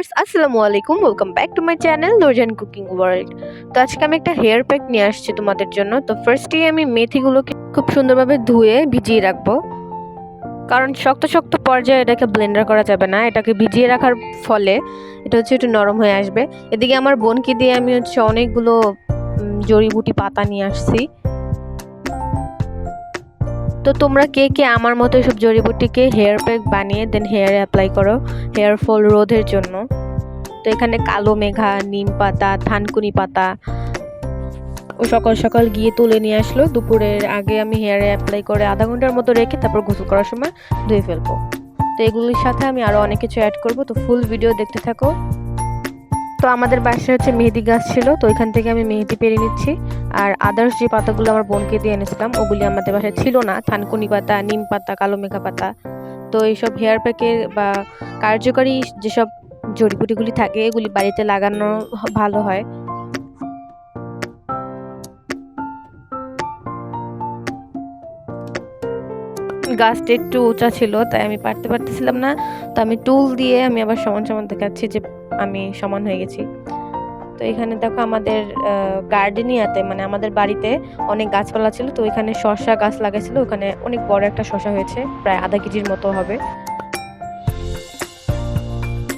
Viewers, আসসালামু আলাইকুম। Welcome back to my channel লোরজান cooking world তো আজকে আমি একটা হেয়ার প্যাক নিয়ে আসছি তোমাদের জন্য। তো ফার্স্টেই আমি মেথিগুলোকে খুব সুন্দরভাবে ধুয়ে ভিজিয়ে রাখব। কারণ শক্ত শক্ত পর্যায়ে এটাকে ব্লেন্ডার করা যাবে না। এটাকে ভিজিয়ে রাখার ফলে এটা হচ্ছে একটু নরম হয়ে আসবে। এদিকে আমার বোনকে দিয়ে আমি হচ্ছে অনেকগুলো জড়িবুটি পাতা নিয়ে আসছি। তো তোমরা কে কে আমার মতো এসব জড়িবুটিকে হেয়ার প্যাক বানিয়ে দেন হেয়ারে অ্যাপ্লাই করো হেয়ার ফল রোধের জন্য। তো এখানে কালো মেঘা, নিম পাতা, থানকুনি পাতা সকাল সকাল গিয়ে তুলে নিয়ে আসলো। দুপুরের আগে আমি হেয়ারে অ্যাপ্লাই করে আধা ঘণ্টার মতো রেখে তারপর গোসল করার সময় ধুয়ে ফেলব। তো এগুলির সাথে আমি আরও অনেক কিছু অ্যাড করব। তো ফুল ভিডিও দেখতে থাকো। তো আমাদের বাসায় হচ্ছে মেহেদি গাছ ছিল, তো ওইখান থেকে আমি মেহেদি পেরে নিচ্ছি। আর আদার্স যে পাতাগুলো আমার বোনকে দিয়ে এনেছিলাম, ওগুলি আমাদের বাসায় ছিল না। থানকুনি পাতা, নিম পাতা, কালো মেঘা পাতা। তো এইসব হেয়ার প্যাকের বা কার্যকরী যেসব জড়িবুটিগুলি থাকে, এগুলি বাড়িতে লাগানো ভালো হয়। গাছটা একটু উঁচা ছিল, তাই আমি পারতে পারতেছিলাম না। তো আমি টুল দিয়ে আমি আবার সমান সমান দেখাচ্ছি যে আমি সমান হয়ে গেছি। তো এখানে দেখো আমাদের গার্ডেনিয়াতে মানে আমাদের বাড়িতে অনেক গাছপালা ছিল, তো এখানে শসা গাছ লাগাইছিল, ওখানে অনেক বড় একটা শসা হয়েছে, প্রায় আধা কেজির মতো হবে।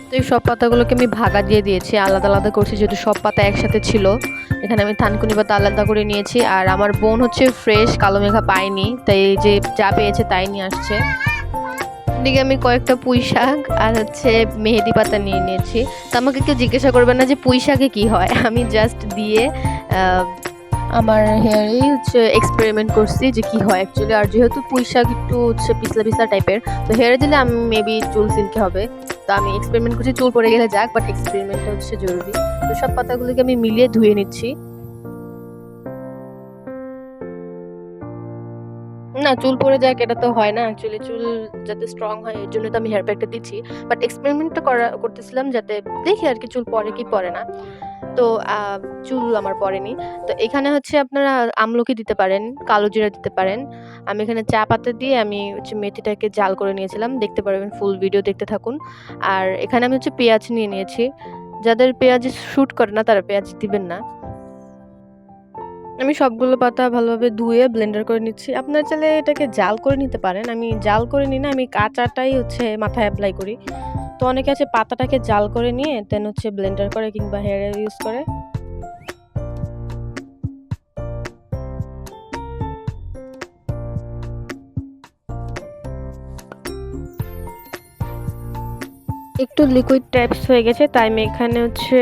তো এই সব পাতাগুলোকে আমি ভাগা দিয়ে দিয়েছি, আলাদা আলাদা করছি, যেহেতু সব পাতা একসাথে ছিল। এখানে আমি থানকুনি পাতা আলাদা করে নিয়েছি, আর আমার বোন হচ্ছে ফ্রেশ, কালো মেঘা পায়নি, তাই যে যা পেয়েছে তাই নিয়ে আসছে। এদিকে আমি কয়েকটা পুঁই শাক আর হচ্ছে মেহেদি পাতা নিয়ে নিয়েছি। তো আমাকে কেউ জিজ্ঞাসা করবে না যে পুঁই শাকে কী হয়। আমি জাস্ট দিয়ে আমার হেয়ারেই হচ্ছে এক্সপেরিমেন্ট করছি যে কি হয় অ্যাকচুয়ালি আর যেহেতু পুঁই শাক একটু হচ্ছে পিছলা পিছলা টাইপের তো হেয়ারে দিলে আমি মেবি চুল সিল্কে হবে। তো আমি এক্সপেরিমেন্ট করছি চুল পড়ে গেলে যাক বাট এক্সপেরিমেন্টটা হচ্ছে জরুরি। তো সব পাতাগুলোকে আমি মিলিয়ে ধুয়ে নিচ্ছি। চুল পড়ে যাক, এটা তো হয় না অ্যাকচুয়ালি চুল যাতে স্ট্রং হয়, এর জন্য তো আমি হেয়ার প্যাকটা দিচ্ছি। বাট এক্সপেরিমেন্টটা করা, করতেছিলাম যাতে দেখি আর কি চুল পরে কি পড়ে না। তো চুল আমার পড়েনি তো এখানে হচ্ছে আপনারা আমলকি দিতে পারেন, কালো জিরা দিতে পারেন। আমি এখানে চা পাতা দিয়ে আমি হচ্ছে মেথিটাকে জাল করে নিয়েছিলাম। দেখতে পারবেন ফুল ভিডিও দেখতে থাকুন। আর এখানে আমি হচ্ছে পেঁয়াজ নিয়ে নিয়েছি। যাদের পেঁয়াজ শ্যুট করে না, তারা পেঁয়াজ দিবেন না। আমি সবগুলো পাতা ভালোভাবে ধুয়ে ব্লেন্ডার করে নিচ্ছি। আপনার চাইলে এটাকে জাল করে নিতে পারেন। আমি জাল করে নিই না, আমি কাঁচাটাই হচ্ছে মাথায় অ্যাপ্লাই করি। তো অনেকে আছে পাতাটাকে জাল করে নিয়ে দেন হচ্ছে ব্লেন্ডার করে কিংবা হেয়ারে ইউজ করে। একটু লিকুইড টাইপস হয়ে গেছে, তাই আমি এখানে হচ্ছে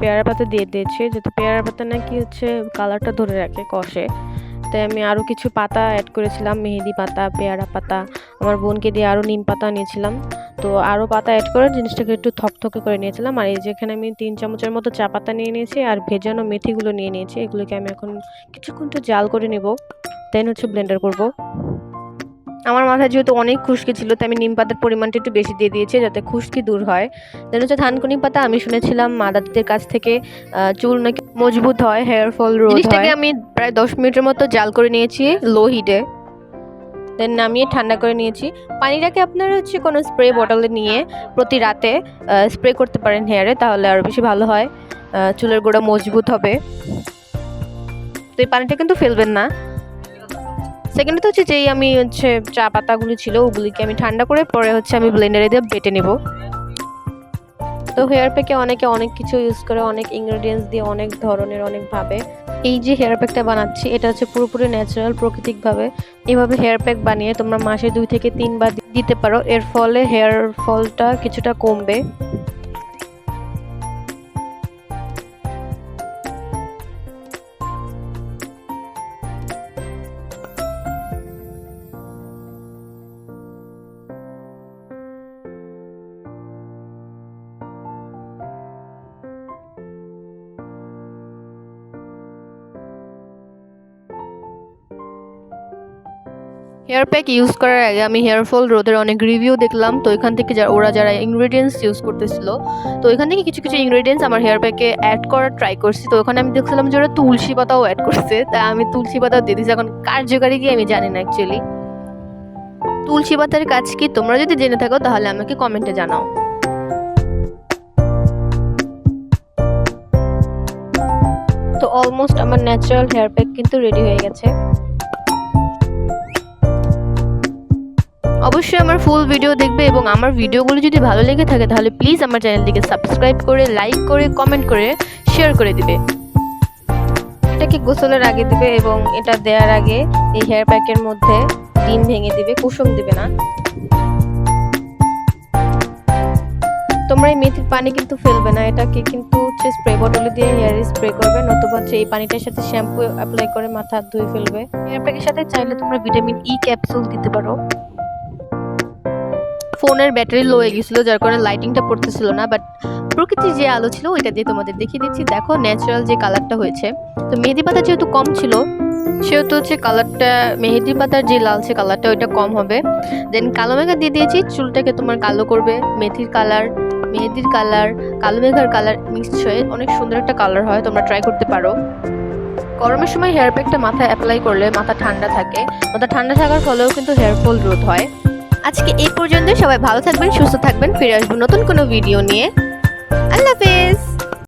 পেয়ারা পাতা দিয়ে দিয়েছি। যেহেতু পেয়ারা পাতা নাকি হচ্ছে কালারটা ধরে রাখে কষে। তাই আমি আরও কিছু পাতা অ্যাড করেছিলাম, মেহেদি পাতা, পেয়ারা পাতা। আমার বোনকে দিয়ে আরও নিম পাতা নিয়েছিলাম তো আরও পাতা অ্যাড করে জিনিসটাকে একটু থকথকে করে নিয়েছিলাম। আর এই যেখানে আমি তিন চামচের মতো চা পাতা নিয়ে নিয়েছি, আর ভেজানো মেথিগুলো নিয়ে নিয়েছি। এগুলোকে আমি এখন কিছুক্ষণ একটু জাল করে নেব দেন হচ্ছে ব্লেন্ডার করব। আমার মাথায় যেহেতু অনেক খুশকি ছিল তাই আমি নিম পাতার পরিমাণটা একটু বেশি দিয়ে দিয়েছি যাতে খুশকি দূর হয়। দেন হচ্ছে থানকুনি পাতা আমি শুনেছিলাম মাদাদিদের কাছ থেকে চুল নাকি মজবুত হয় হেয়ার ফল রোধ হয়। আমি প্রায় দশ মিনিটের মতো জাল করে নিয়েছি লো হিটে দেন নামিয়ে ঠান্ডা করে নিয়েছি। পানিটাকে আপনারা হচ্ছে কোনো স্প্রে বটলে নিয়ে প্রতি রাতে স্প্রে করতে পারেন হেয়ারে তাহলে আরও বেশি ভালো হয়। চুলের গোড়া মজবুত হবে। তো এই পানিটা কিন্তু ফেলবেন না। সেকেন্ড হচ্ছে যেই আমি হচ্ছে চা পাতাগুলি ছিল, ওগুলিকে আমি ঠান্ডা করে পরে হচ্ছে আমি ব্লেন্ডারে দিয়ে বেটে নেব। তো হেয়ার প্যাকে অনেকে অনেক কিছু ইউজ করে, অনেক ইনগ্রেডিয়েন্টস দিয়ে, অনেক ধরনের অনেকভাবে এই যে হেয়ার প্যাকটা বানাচ্ছি, এটা হচ্ছে পুরোপুরি ন্যাচারাল প্রাকৃতিকভাবে। এভাবে হেয়ার প্যাক বানিয়ে তোমরা মাসে দুই থেকে তিনবার দিতে পারো। এর ফলে হেয়ার ফলটা কিছুটা কমবে। হেয়ার প্যাক ইউজ করার আগে আমি হেয়ার ফল রোদের অনেক রিভিউ দেখলাম। তো এখান থেকে যারা ওরা যারা ইনগ্রিডিয়েন্টস ইউজ করতেছিল, তো এখান থেকে কিছু কিছু ইনগ্রিডিয়েন্টস আমার হেয়ার প্যাকে অ্যাড করার ট্রাই করছি। তো ওখানে আমি দেখছিলাম যে ওরা তুলসী পাতাও অ্যাড করছে। তাই আমি তুলসী পাতাও দিয়ে দিচ্ছি এখন কার্যকারী কি আমি জানি না অ্যাকচুয়ালি তুলসী পাতার কাজ কি? তোমরা যদি জেনে থাকো, তাহলে আমাকে কমেন্টে জানাও। তো অলমোস্ট আমার ন্যাচারাল হেয়ার প্যাক কিন্তু রেডি হয়ে গেছে। অবশ্যই আমার ফুল ভিডিও দেখবে এবং আমার ভিডিওগুলো যদি ভালো লেগে থাকে তাহলে প্লিজ আমার চ্যানেলটিকে সাবস্ক্রাইব করে লাইক করে কমেন্ট করে শেয়ার করে দিবে। এটাকে গোসলের আগে দিবে এবং এটা দেওয়ার আগে এই হেয়ার প্যাকের মধ্যে ডিম ভেঙে দিবে কুসুম দিবে না। তোমরা এই মেথির পানি কিন্তু ফেলবে না এটাকে কিন্তু হচ্ছে স্প্রে বটলে দিয়ে হেয়ারে স্প্রে করবে নতুবা হচ্ছে এই পানিটার সাথে শ্যাম্পু অ্যাপ্লাই করে মাথা হাত ধুয়ে ফেলবে। হেয়ার প্যাকের সাথে চাইলে তোমরা ভিটামিন ই ক্যাপসুল দিতে পারো। ফোনের ব্যাটারি লো হয়ে গেছিল, যার কারণে লাইটিংটা পড়তেছিল না বাট প্রকৃতির যে আলো ছিল, ওইটা দিয়ে তোমাদের দেখিয়ে দিচ্ছি। দেখো ন্যাচারাল যে কালারটা হয়েছে, তো মেহেদি পাতা যেহেতু কম ছিল, সেহেতু হচ্ছে কালারটা মেহেদি পাতার যে লালচে কালারটা ওইটা কম হবে। দেন কালো মেঘা দিয়ে দিয়েছি, চুলটাকে তোমার কালো করবে, মেথির কালার মেহেদির কালার কালো মেঘার কালার মিক্সড হয়ে অনেক সুন্দর একটা কালার হয়, তোমরা ট্রাই করতে পারো। গরমের সময় হেয়ার প্যাকটা মাথায় অ্যাপ্লাই করলে মাথা ঠান্ডা থাকে, মাথা ঠান্ডা থাকার ফলেও কিন্তু হেয়ার ফল রোধ হয়। আজকে এই পর্যন্ত সবাই ভালো থাকবেন, সুস্থ থাকবেন। ফিরে আসব নতুন কোনো ভিডিও নিয়ে। আল্লাহ হাফেজ।